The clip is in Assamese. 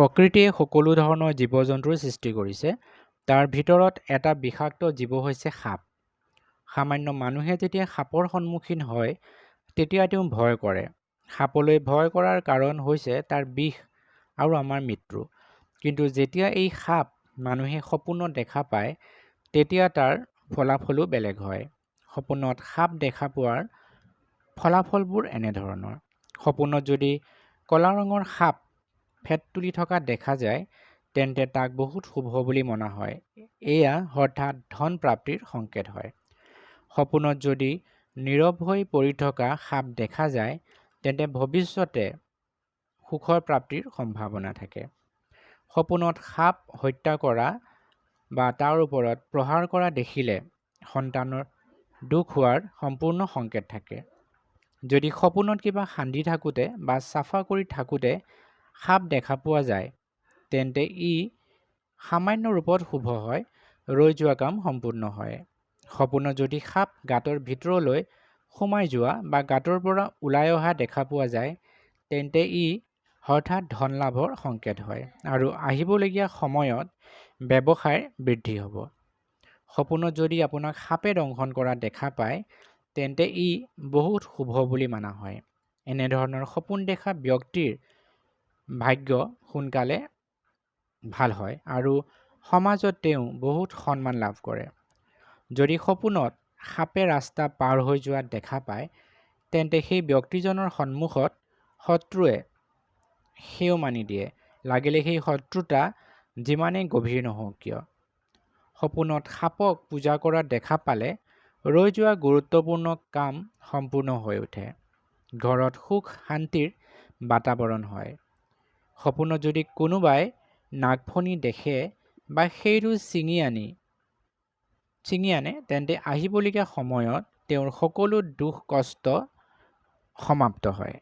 প্ৰকৃতিয়ে সকলো ধৰণৰ জীৱ জন্তুৰ সৃষ্টি কৰিছে। তাৰ ভিতৰত এটা বিষাক্ত জীৱ হৈছে সাপ। সামান্য মানুহে যেতিয়া সাপৰ সন্মুখীন হয় তেতিয়া তেওঁ ভয় কৰে। সাপলৈ ভয় কৰাৰ কাৰণ হৈছে তাৰ বিষ আৰু আমাৰ মৃত্যু। কিন্তু যেতিয়া এই সাপ মানুহে সপোনত দেখা পায় তেতিয়া তাৰ ফলাফলো বেলেগ হয়। সপোনত সাপ দেখা পোৱাৰ ফলাফলবোৰ এনেধৰণৰ। সপোনত যদি কলা ৰঙৰ সাপ ফেট তুলি থকা দেখা যায় তেন্তে তাক বহুত শুভ বুলি মনা হয়। এয়া হঠাৎ ধন প্ৰাপ্তিৰ সংকেত হয়। সপোনত যদি নীৰৱ হৈ পৰি থকা সাপ দেখা যায় তেন্তে ভৱিষ্যতে সুখৰ প্ৰাপ্তিৰ সম্ভাৱনা থাকে। সপোনত সাপ হত্যা কৰা বা তাৰ ওপৰত প্ৰহাৰ কৰা দেখিলে সন্তানৰ দুখ হোৱাৰ সম্পূৰ্ণ সংকেত থাকে। যদি সপোনত কিবা খান্দি থাকোঁতে বা চাফা কৰি থাকোঁতে সাপ দেখা পোৱা যায়। তেন্তে ই সামান্য ৰূপত শুভ হয় ৰৈ যোৱা কাম সম্পূৰ্ণ হয়। সপোনত যদি সাপ গাঁতৰ ভিতৰলৈ সোমাই যোৱা বা গাঁতৰ পৰা ওলাই অহা দেখা পোৱা যায় তেন্তে ই হঠাৎ ধন লাভৰ সংকেত হয় আৰু আহিবলগীয়া সময়ত ব্যৱসায়ৰ বৃদ্ধি হ'ব। সপোনত যদি আপোনাক সাপে দংশন কৰা দেখা পায় তেন্তে ই বহুত শুভ বুলি মানা হয়। এনেধৰণৰ সপোন দেখা ব্যক্তিৰ ভাগ্য সোনকালে ভাল হয় আৰু সমাজত তেওঁ বহুত সন্মান লাভ কৰে। যদি সপোনত সাপে ৰাস্তা পাৰ হৈ যোৱা দেখা পায় তেন্তে সেই ব্যক্তিজনৰ সন্মুখত শত্ৰুৱে সেও মানি দিয়ে। লাগিলে সেই শত্ৰুতা যিমানেই গভীৰ নহওক কিয়? সপোনত সাপক পূজা কৰা দেখা পালে ৰৈ যোৱা গুৰুত্বপূৰ্ণ কাম সম্পূৰ্ণ হৈ উঠে। ঘৰত সুখ শান্তিৰ বাতাৱৰণ হয়। সপোনত যদি কোনোবাই নাগফণি দেখে বা সেইটো ছিঙি আনি ছিঙি আনে, তেন্তে আহিবলগীয়া সময়ত তেওঁৰ সকলো দুখ কষ্ট সমাপ্ত হয়।